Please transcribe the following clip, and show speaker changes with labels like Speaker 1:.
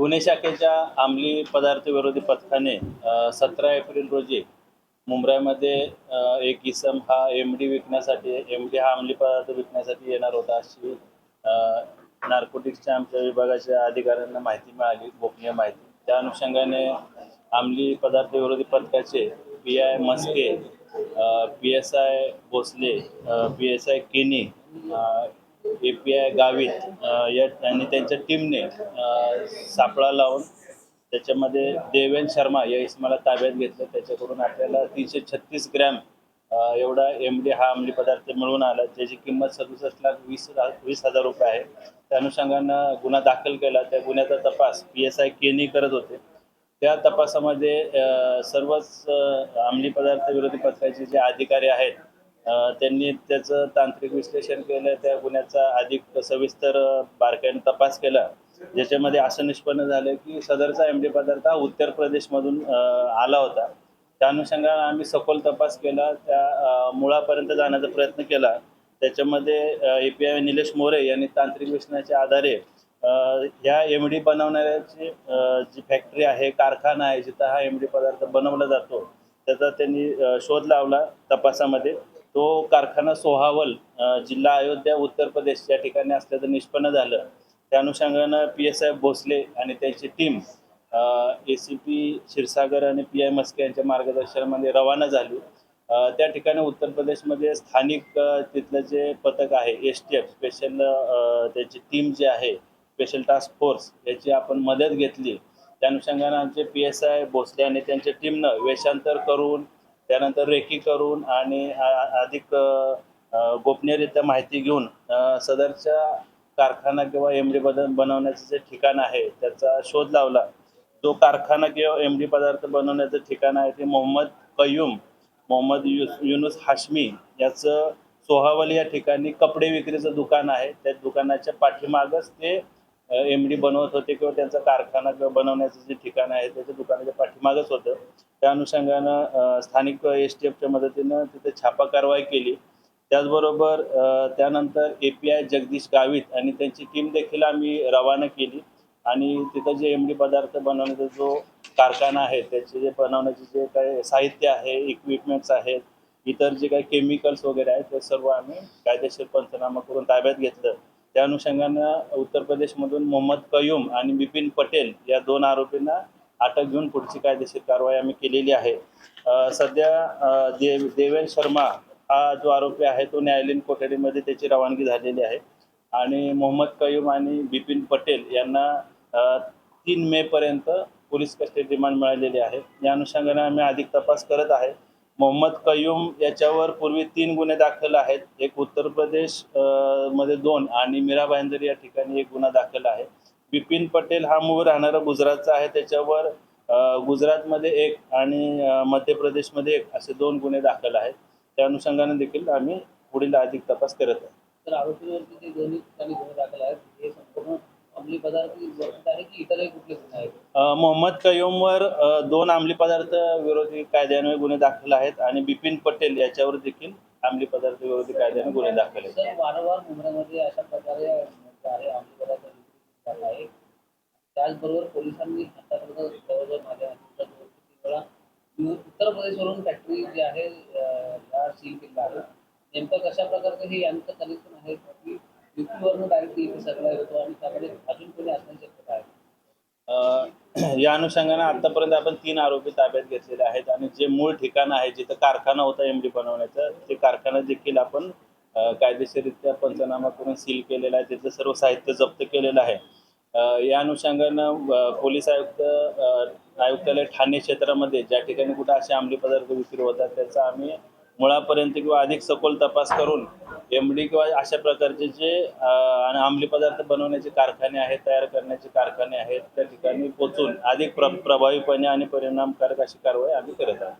Speaker 1: पुणे शाखेच्या अंमली पदार्थ विरोधी पथकाने सतरा एप्रिल रोजी मुंबईमध्ये एक इसम हा एम डी विकण्यासाठी एम डी हा अंमली पदार्थ विकण्यासाठी येणार होता अशी नार्कोटिक्सच्या आमच्या विभागाच्या अधिकाऱ्यांना माहिती मिळाली गोपनीय माहिती. त्या अनुषंगाने अंमली पदार्थ विरोधी पथकाचे P I Maske P S I Bhosle P S I Keni A P I Gavit या आणि त्यांच्या टीमने सापळा लावून त्याच्यामध्ये देवेन शर्मा या इसमाला ताब्यात घेतलं. त्याच्याकडून आपल्याला तीनशे छत्तीस ग्रॅम एवढा एम डी हा अंमली पदार्थ मिळून आला ज्याची किंमत सदुसष्ट लाख वीस वीस हजार रुपये आहे. त्या अनुषंगानं गुन्हा दाखल केला. त्या गुन्ह्याचा तपास पी एस आय केनी करत होते. त्या तपासामध्ये सर्वच अंमली पदार्थ विरोधी पथकाचे जे अधिकारी आहेत त्यांनी त्याचं तांत्रिक विश्लेषण केलं त्या गुन्ह्याचा अधिक सविस्तर बारकाईने तपास केला. ज्याच्यामध्ये असं निष्पन्न झालं की सदरचा एम डी पदार्थ हा उत्तर प्रदेशमधून आला होता. त्या अनुषंगाने आम्ही सखोल तपास केला. त्या मुळापर्यंत जाण्याचा प्रयत्न केला. त्याच्यामध्ये A P I Nilesh More यांनी तांत्रिक विश्लेषणाच्या आधारे ह्या एम डी बनवणाऱ्याची जी फॅक्टरी आहे कारखाना आहे जिथं हा एम डी पदार्थ बनवला जातो त्याचा त्यांनी शोध लावला तपासामध्ये. तो कारखाना सोहावल जिल्हा अयोध्या उत्तर प्रदेश या ठिकाणी असल्याचं निष्पन्न झालं. त्या अनुषंगानं पी एस आय भोसले आणि त्यांची team A C P Kshirsagar आणि पी आय मस्के यांच्या मार्गदर्शनामध्ये रवाना झाली. त्या ठिकाणी उत्तर प्रदेशमध्ये स्थानिक तिथलं जे पथक आहे एस टी एफ स्पेशल त्याची टीम जी आहे स्पेशल टास्क फोर्स याची आपण मदत घेतली. त्या अनुषंगानं आमचे पी एस आय भोसले आणि त्यांच्या टीमनं वेषांतर करून त्यानंतर रेकी करून आणि अधिक गोपनीयरित्या माहिती घेऊन सदरच्या कारखाना किंवा एम डी बदल बनवण्याचं जे ठिकाण आहे त्याचा शोध लावला. जो कारखाना किंवा एम डी पदार्थ बनवण्याचं ठिकाण आहे ते मोहम्मद कयूम मोहम्मद युस युनुस हाशमी याचं सोहावल या ठिकाणी कपडे विक्रीचं दुकान आहे. त्या दुकानाच्या पाठीमागच ते एम डी बनवत होते किंवा त्यांचा कारखाना किंवा बनवण्याचं जे ठिकाण आहे त्याच्या दुकानाच्या पाठीमागच होतं. त्या अनुषंगानं स्थानिक एस टी एफच्या मदतीनं तिथे छापा कारवाई केली. त्याचबरोबर त्यानंतर A P I Jagdish Gavit आणि त्यांची टीम देखील आम्ही रवाना केली. आणि तिथं जे एम डी पदार्थ बनवण्याचा जो कारखाना आहे त्याचे जे बनवण्याचे जे काही साहित्य आहे इक्विपमेंट्स आहेत इतर जे काही केमिकल्स वगैरे आहेत ते सर्व आम्ही कायदेशीर पंचनामा करून ताब्यात घेतलं. त्या अनुषंगानं उत्तर प्रदेशमधून मोहम्मद कयूम आणि बिपिन पटेल या दोन आरोपींना अटक घेऊन पुढची कायदेशीर कारवाई आम्ही केलेली आहे. सध्या दे देव देवेन शर्मा हा जो आरोपी आहे तो न्यायालयीन कोठडीमध्ये त्याची रवानगी झालेली आहे. आणि मोहम्मद कयूम आणि बिपिन पटेल यांना तीन मेपर्यंत पोलीस कस्टडी रिमांड मिळालेली आहे. या अनुषंगाने आम्ही अधिक तपास करत आहे. मोहम्मद कयूम याच्यावर पूर्वी तीन गुन्हे दाखल आहेत. एक उत्तर प्रदेशमध्ये दोन आणि मीरा भाईंदर या ठिकाणी एक गुन्हा दाखल आहे. बिपिन पटेल हा मूळ राहणारा गुजरातचा आहे. त्याच्यावर गुजरातमध्ये एक आणि मध्य प्रदेशमध्ये एक असे दोन गुन्हे दाखल आहेत. त्या अनुषंगाने देखील आम्ही पुढील अधिक तपास करत आहे.
Speaker 2: तर आरोपीवरती जे दोन्ही ठिकाणी गुन्हे दाखल आहेत हे संपूर्ण अंमली पदार्थ आहे की इतरही कुठले गुन्हे आहेत?
Speaker 1: मोहम्मद कयोमवर दोन अंमली पदार्थ विरोधी कायद्यान्वये गुन्हे दाखल आहेत आणि बिपिन पटेल याच्यावर देखील अंमली पदार्थ विरोधी कायद्याने गुन्हे दाखल आहेत.
Speaker 2: वारंवार मुंबईमध्ये अशा प्रकारे आहे अंमली पदार्थ त्याचबरोबर पोलिसांनी आतापर्यंत जवळजवळ माझ्या वेळा उत्तर प्रदेशवरून फॅक्टरी जी आहे या सील केल्या आहे. नेमकं कशा प्रकारचं हे यांचं कनेक्शन आहे? की युपीवरून डायरेक्ट इथे सगळं येतो आणि त्यामध्ये अजून कोणी असण्याची शक्यता आहे?
Speaker 1: या अनुषंगाने आतापर्यंत आपण तीन आरोपी ताब्यात घेतलेले आहेत आणि जे मूळ ठिकाण आहे जिथं कारखाना होता एम डी बनवण्याचा ते कारखाना देखील आपण कायदेशीररित्या पंचनामा करून सील केलेला आहे. तिथलं सर्व साहित्य जप्त केलेलं आहे. या अनुषंगानं पोलीस आयुक्त आयुक्तालय ठाणे क्षेत्रामध्ये ज्या ठिकाणी कुठं असे अंमली पदार्थ विक्री होतात त्याचा आम्ही मुळापर्यंत किंवा अधिक सखोल तपास करून एम डी किंवा अशा प्रकारचे जे आणि अंमली पदार्थ बनवण्याचे कारखाने आहेत तयार करण्याचे कारखाने आहेत त्या ठिकाणी पोचून अधिक प्र प्रभावीपणे आणि परिणामकारक अशी कारवाई आम्ही करत आहोत.